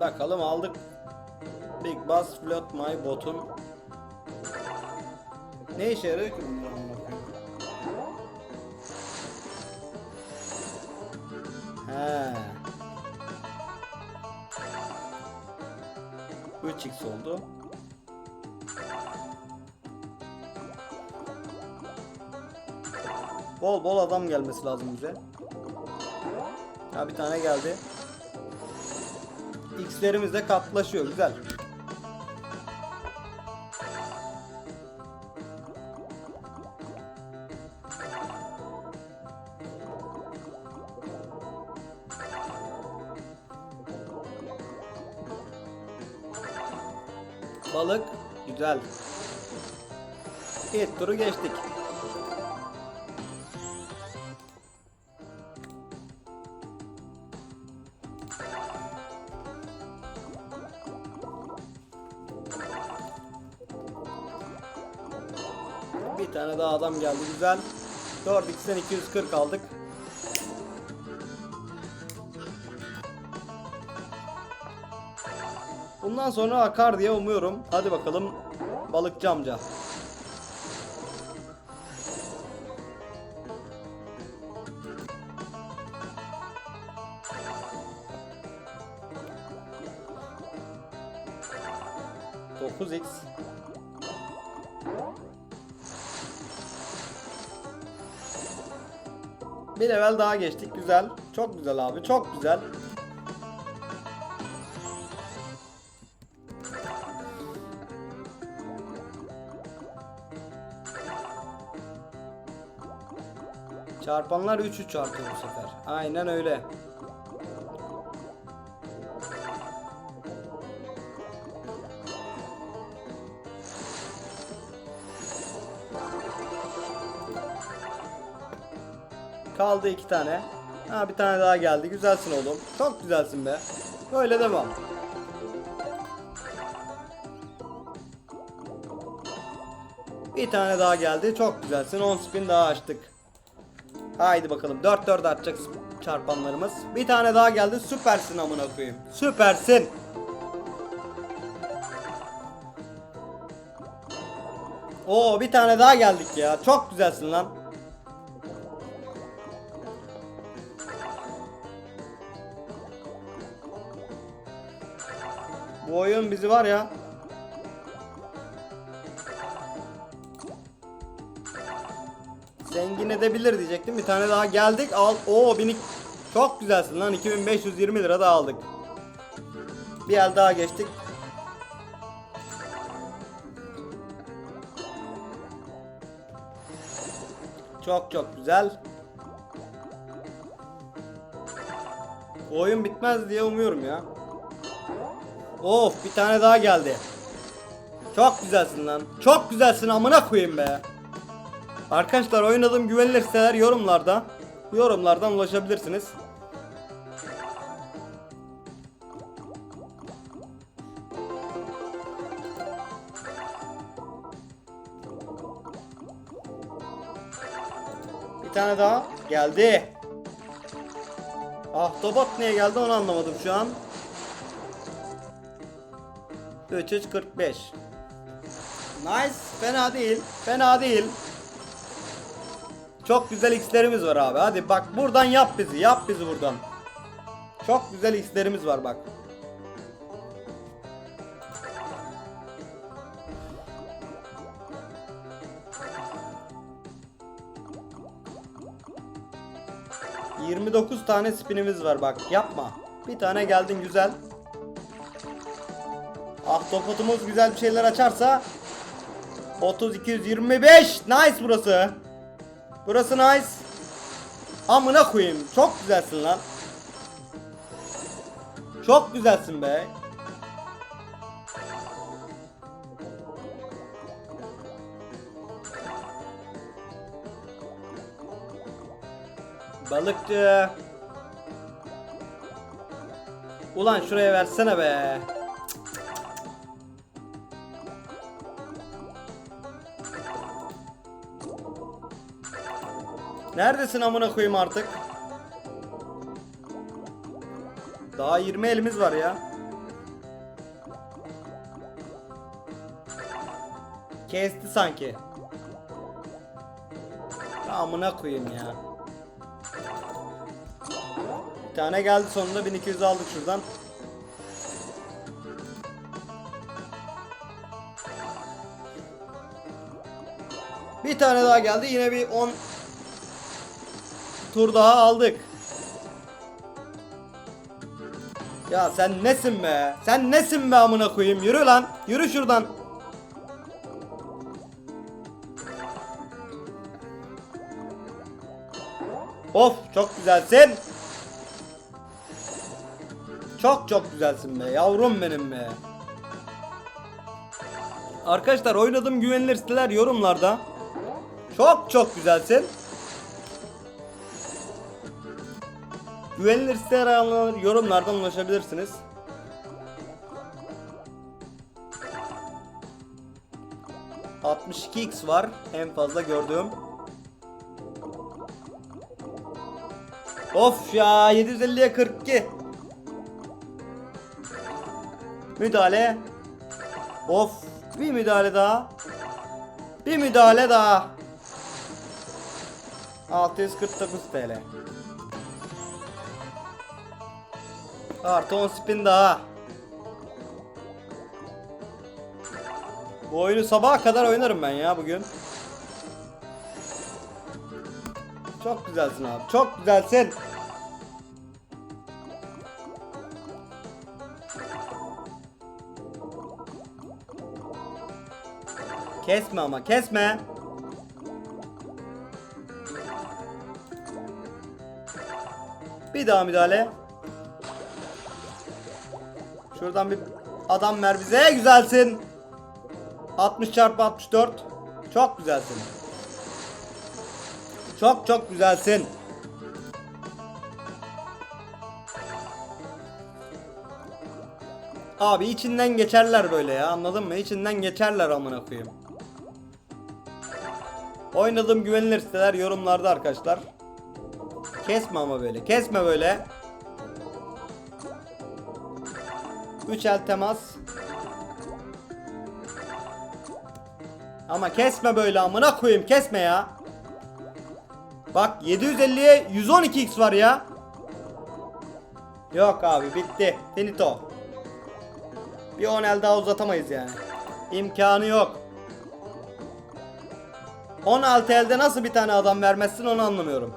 Bakalım aldık. Big Bus Float My Boat'un ne işe yarıyor ki? He. 3x oldu. Bol bol adam gelmesi lazım bize. Ha bir tane geldi. X'lerimiz de katlaşıyor güzel. Balık güzel. İlk turu geçtik. Bir tane daha adam geldi güzel. 4x'ten 240 aldık. Bundan sonra akar diye umuyorum. Hadi bakalım balıkçı amca. Dokuz x Bir level daha geçtik. Güzel. Çok güzel abi. Çok güzel. Çarpanlar 3'ü çarpıyor bu sefer. Aynen öyle. Kaldı iki tane. Ha bir tane daha geldi. Güzelsin oğlum. Çok güzelsin be. Böyle devam. Bir tane daha geldi. Çok güzelsin. 10 spin daha açtık. Haydi bakalım. 4-4 atacak çarpanlarımız. Bir tane daha geldi. Süpersin amına koyayım. Süpersin. Oo bir tane daha geldik ya. Çok güzelsin lan. Bu oyun bizi var ya. Zengin edebilir diyecektim. Bir tane daha geldik. Al. Oo 1000 çok güzelsin lan. 2520 lira da aldık. Bir el daha geçtik. Çok çok güzel. Oyun bitmez diye umuyorum ya. Of bir tane daha geldi. Çok güzelsin lan. Çok güzelsin amına koyayım be. Arkadaşlar oynadığım güvenilir siteler yorumlarda. Yorumlardan ulaşabilirsiniz. Bir tane daha geldi. Ahtapot niye geldi onu anlamadım şu an. 345. Nice. Fena değil. Fena değil. Çok güzel x'lerimiz var abi. Hadi bak buradan yap bizi. Yap bizi buradan. Çok güzel x'lerimiz var bak. ...29 tane spinimiz var bak yapma. Bir tane geldin güzel. Ahtapotumuz güzel bir şeyler açarsa 30 225 nice burası. Burası nice. Amına koyayım. Çok güzelsin lan. Çok güzelsin be. Balıkçı. Ulan şuraya versene be. Neredesin amına koyayım artık? Daha 20 elimiz var ya. Kesti sanki. Amına koyayım ya. Bir tane geldi sonunda 1200 aldık şuradan. Bir tane daha geldi. Yine bir 10 tur daha aldık. Ya sen nesin be? Sen nesin be amına koyayım? Yürü lan. Yürü şuradan. Of çok güzelsin. Çok çok güzelsin be yavrum benim be. Arkadaşlar oynadığım güvenilir siteler yorumlarda. Çok çok güzelsin. Güvenilir siteler yorumlardan ulaşabilirsiniz. ...62x var en fazla gördüğüm. Of ya 750'ye 42. Müdahale. Of bir müdahale daha. Bir müdahale daha. 649 TL. Artı 10 spin daha. Bu oyunu sabaha kadar oynarım ben ya bugün. Çok güzelsin abi. Çok güzelsin. Kesme ama kesme. Bir daha müdahale. Şuradan bir adam ver bize. Güzelsin. 60 çarpı 64. Çok güzelsin. Çok çok güzelsin. Abi içinden geçerler böyle ya anladın mı? İçinden geçerler amına koyayım. Oynadığım güvenilir siteler yorumlarda arkadaşlar. Kesme ama böyle. Kesme böyle. 3 el temas. Ama kesme böyle amına koyayım kesme ya. Bak 750'ye 112x var ya. Yok abi bitti. Finito. Bir 10 el daha uzatamayız yani. İmkanı yok. 16 elde nasıl bir tane adam vermezsin onu anlamıyorum.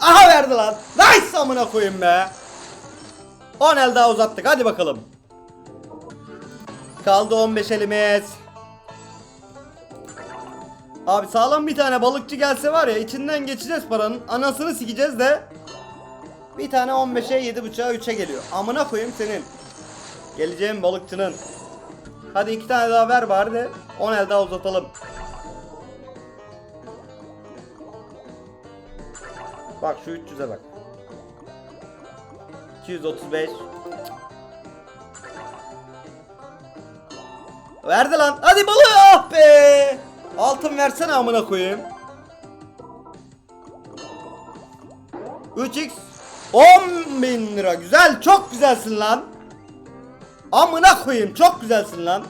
Aha verdi lan. Nice amına koyayım be. 10 el daha uzattık hadi bakalım. Kaldı 15 elimiz. Abi sağlam bir tane balıkçı gelse var ya içinden geçeceğiz paranın. Anasını sikeceğiz de. Bir tane 15'e 7.5'a 3'e geliyor. Amına koyayım senin. Geleceğim balıkçının. Hadi iki tane daha ver bari de 10 el daha uzatalım. Bak şu 300'e bak. 235. Verdi lan. Hadi balığı ah be. Altın versene amına koyayım. 3x 10 bin lira. Güzel. Çok güzelsin lan. Amına koyayım. Çok güzelsin lan.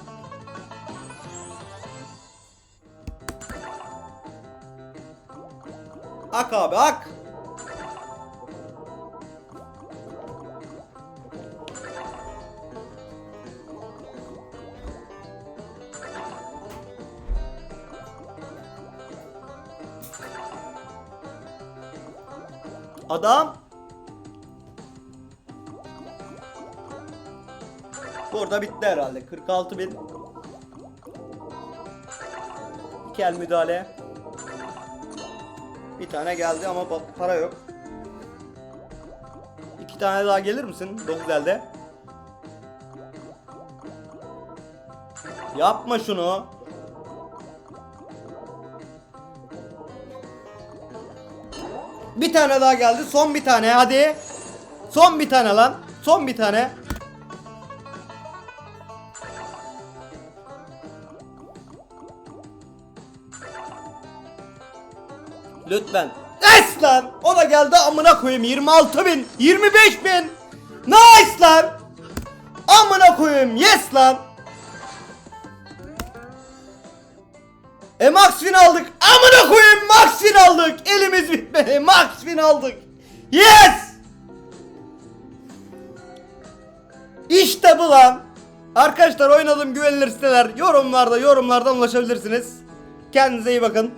Ak abi ak. Adam Burada bitti herhalde. 46 bin. İki el müdahale. Bir tane geldi ama pa- para yok. İki tane daha gelir misin? 9 elde. Yapma şunu. Bir tane daha geldi. Son bir tane hadi. Son bir tane lan. Son bir tane. Lütfen. Es lan. O da geldi amına koyayım 26 bin. 25 bin. Nice lan. Amına koyayım yes lan. E max win aldık. Amına koyayım max win aldık. Elimiz bitmedi. Max win aldık. Yes! İşte bu lan. Arkadaşlar oynadığım güvenilir siteler yorumlarda yorumlardan ulaşabilirsiniz. Kendinize iyi bakın.